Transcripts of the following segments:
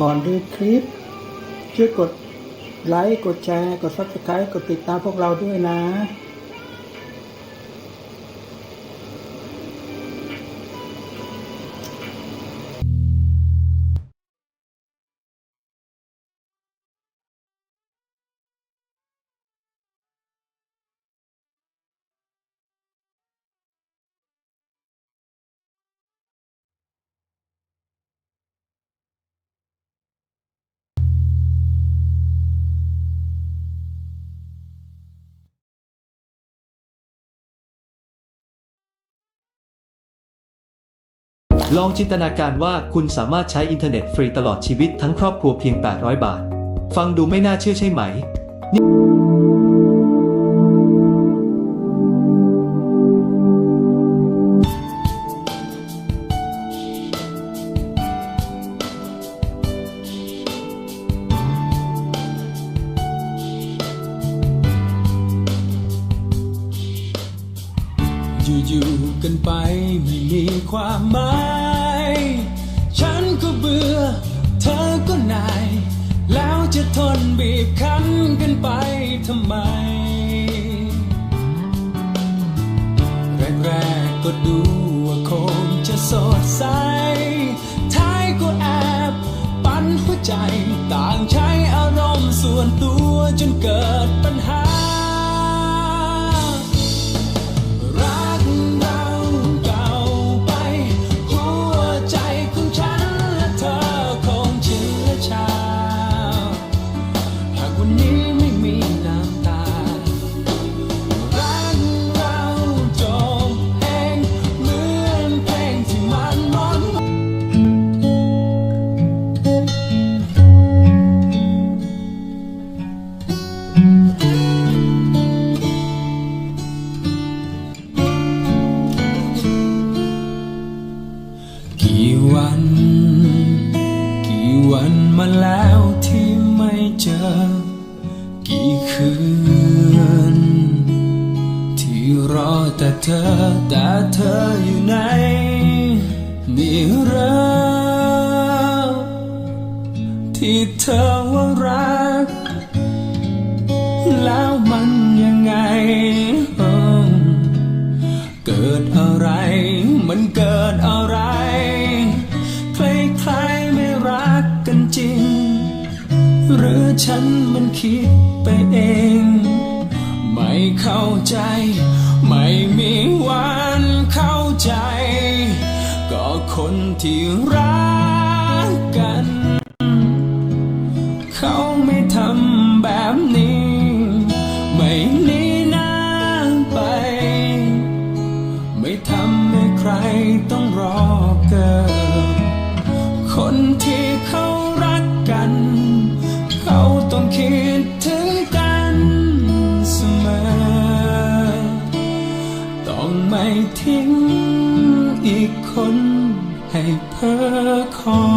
ก่อนดูคลิป ช่วยกดไลค์ กดแชร์ กดซับสไคร b ์กดติดตามพวกเราด้วยนะ ลองจินตนาการว่าคุณสามารถใช้อินเทอร์เน็ตฟรีตลอดชีวิตทั้งครอบครัวเพียง 800 บาท ฟังดูไม่น่าเชื่อใช่ไหม เกิดอะไร มันเกิดอะไร ใครๆไม่รักกันจริง หรือฉันมันคิดไปเอง ไม่เข้าใจ ไม่มีวันเข้าใจ ก็คนที่รัก paper coin.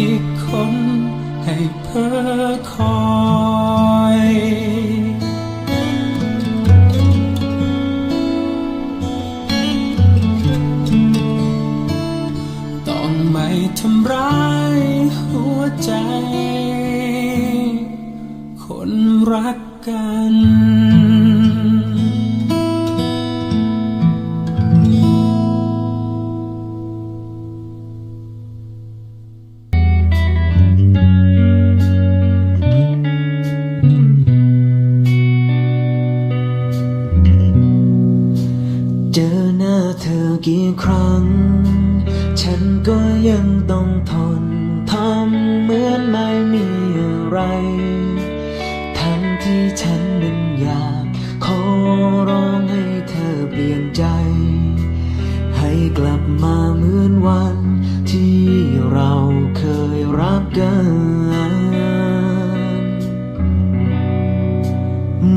อีกคนให้เพ้อคอ กลับมาเหมือนวัน ที่เราเคยรักกัน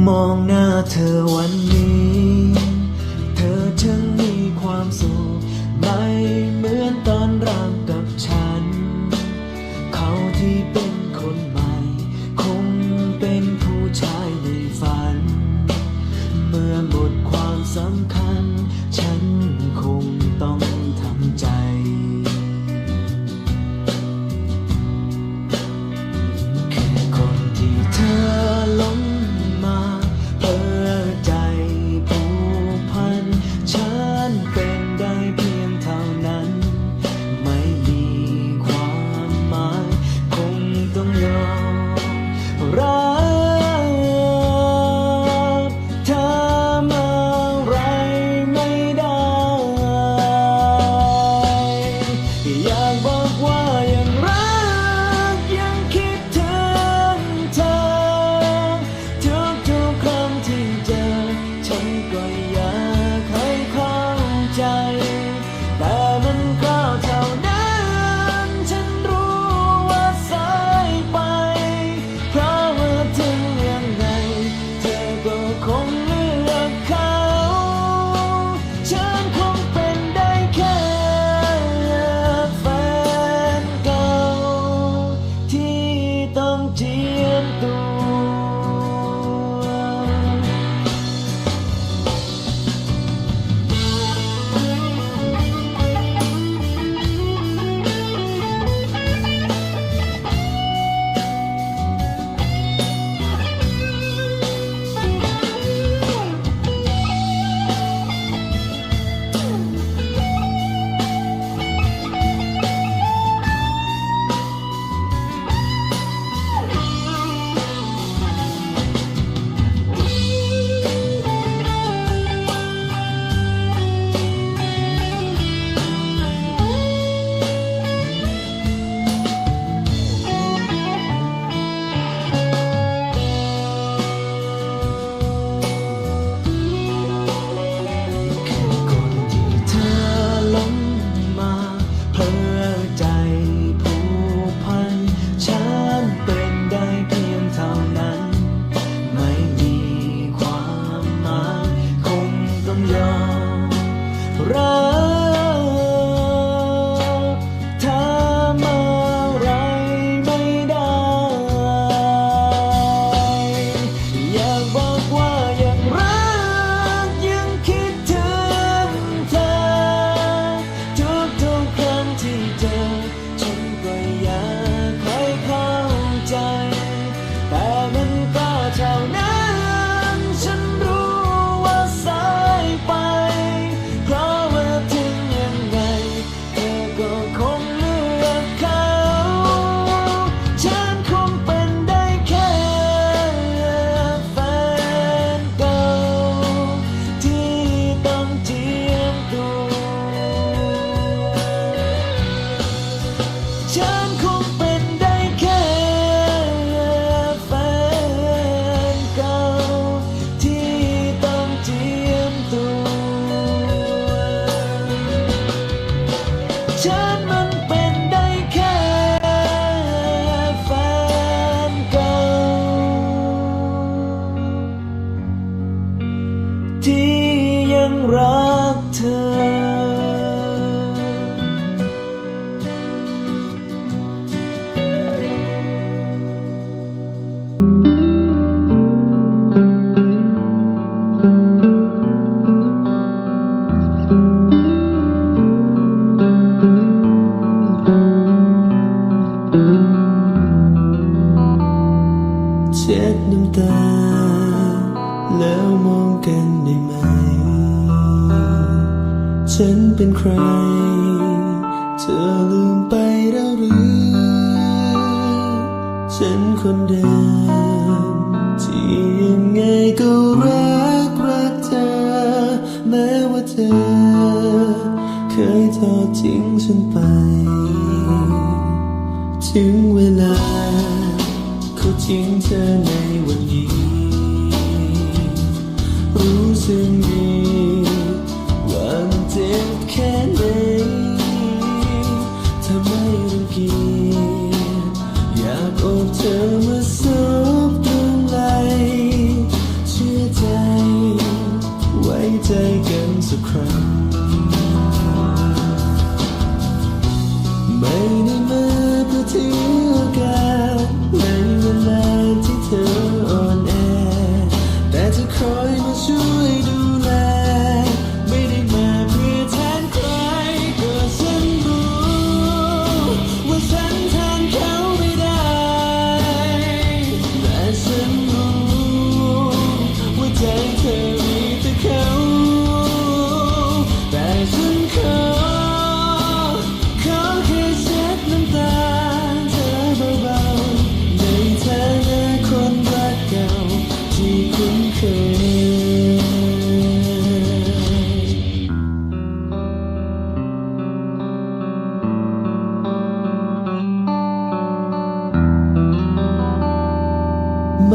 มองหน้าเธอ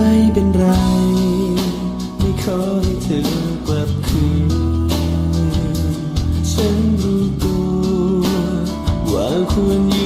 ไม่เป็นไร ไม่ขอให้เธอกลับคืน ฉันรู้ตัวว่าควรอยู่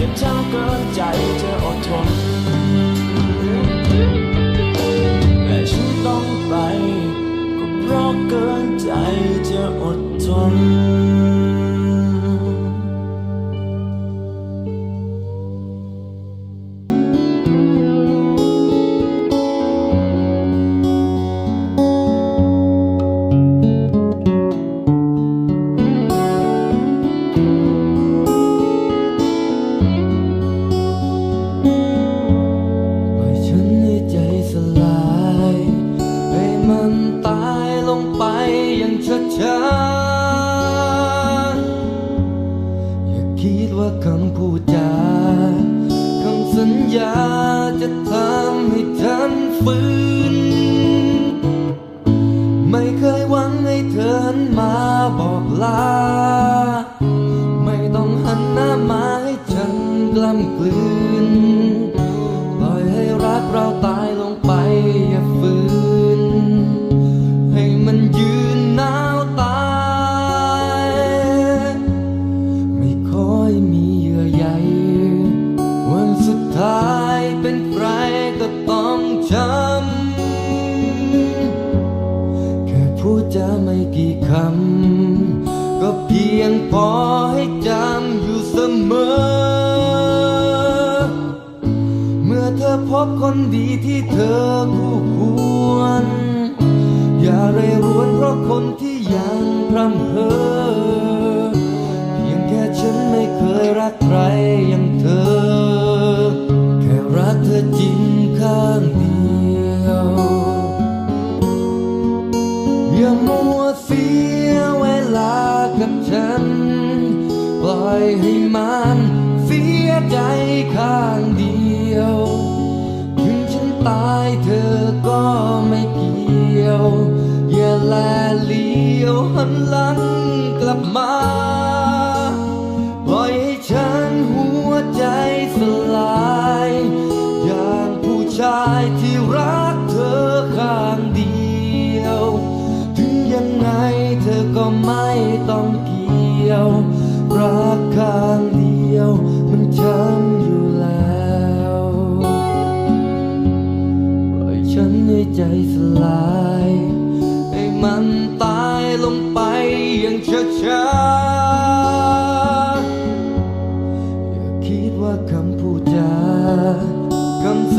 จะเเธอเกินใจเธออดทนแต่ฉันต้องไปก็เพราะเกินใจเธออดทน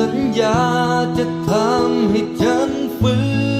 สัญญาจะทำให้ฉันฟื้น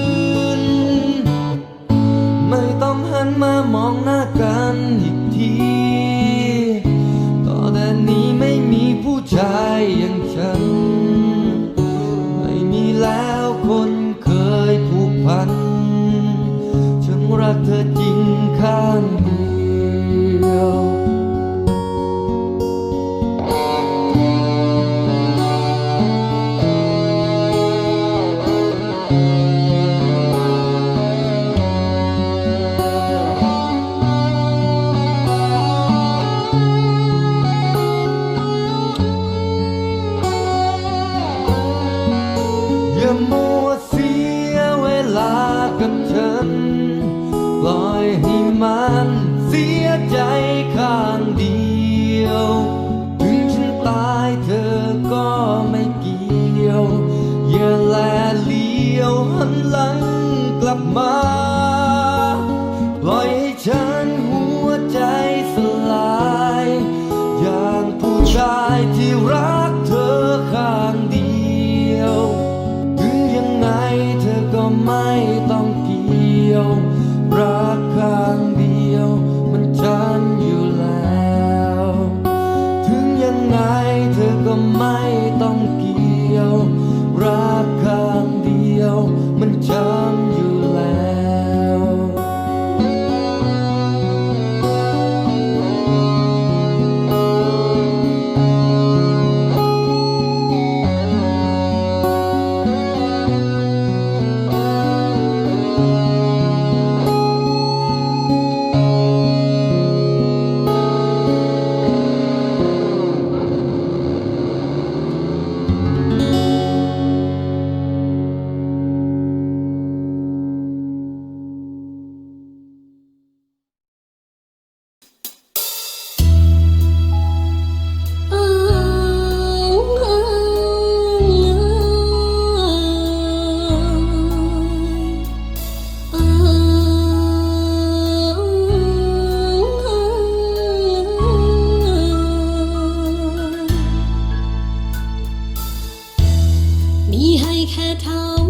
แค่เท่า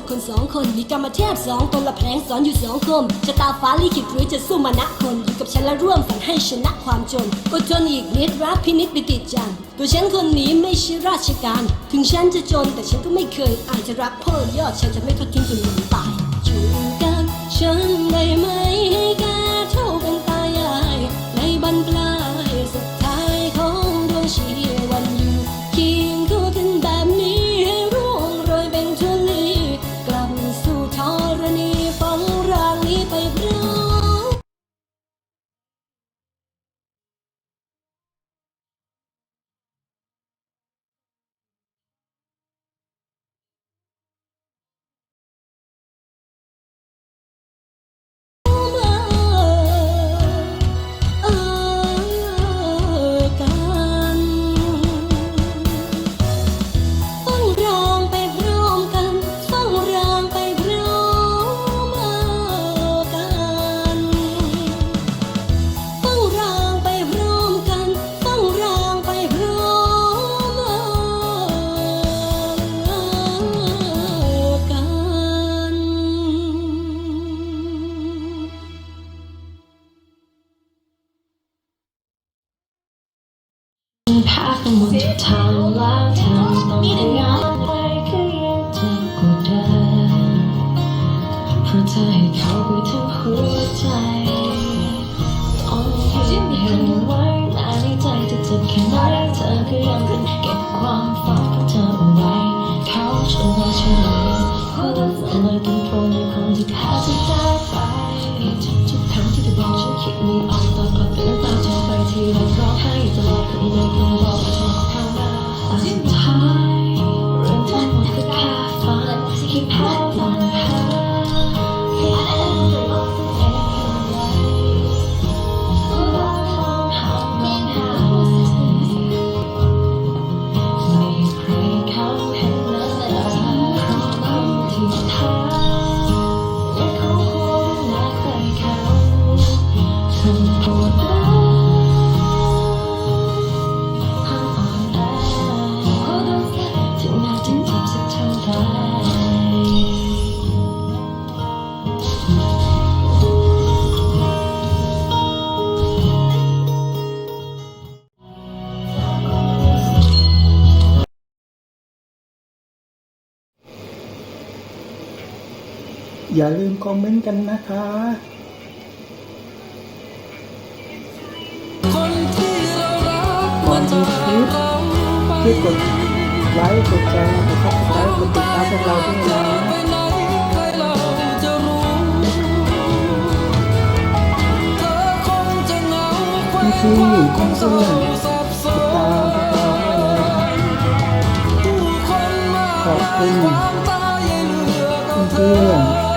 ศึกคนสองคน มีกรรมเทพสองตนละแผลงสอนอยู่สองคมจะตาฟ้าลิขิตหรือจะสู้มานะคน อยู่กับฉันและร่วมฝันให้ชนะความจนอดจนอีกนิดรักพินิจปิติจัง ตัวฉันคนนี้ไม่ใช่ราชการ ถึงฉันจะจนแต่ฉันก็ไม่เคยอาจจะรักพ่อยอดฉันจะไม่ทอดทิ้งจนวันไปอยู่กับฉันได้ไหมให้กัน อย่าลืมคอมเมนต์กันนะคะก่อนมีคลิปช่วยกดไลค์กดแชร์กดซับสไครต์กดติดตามพวกเราด้วยนะคืออยู่ข้างเสื้อตาขอบคุณเพื่อน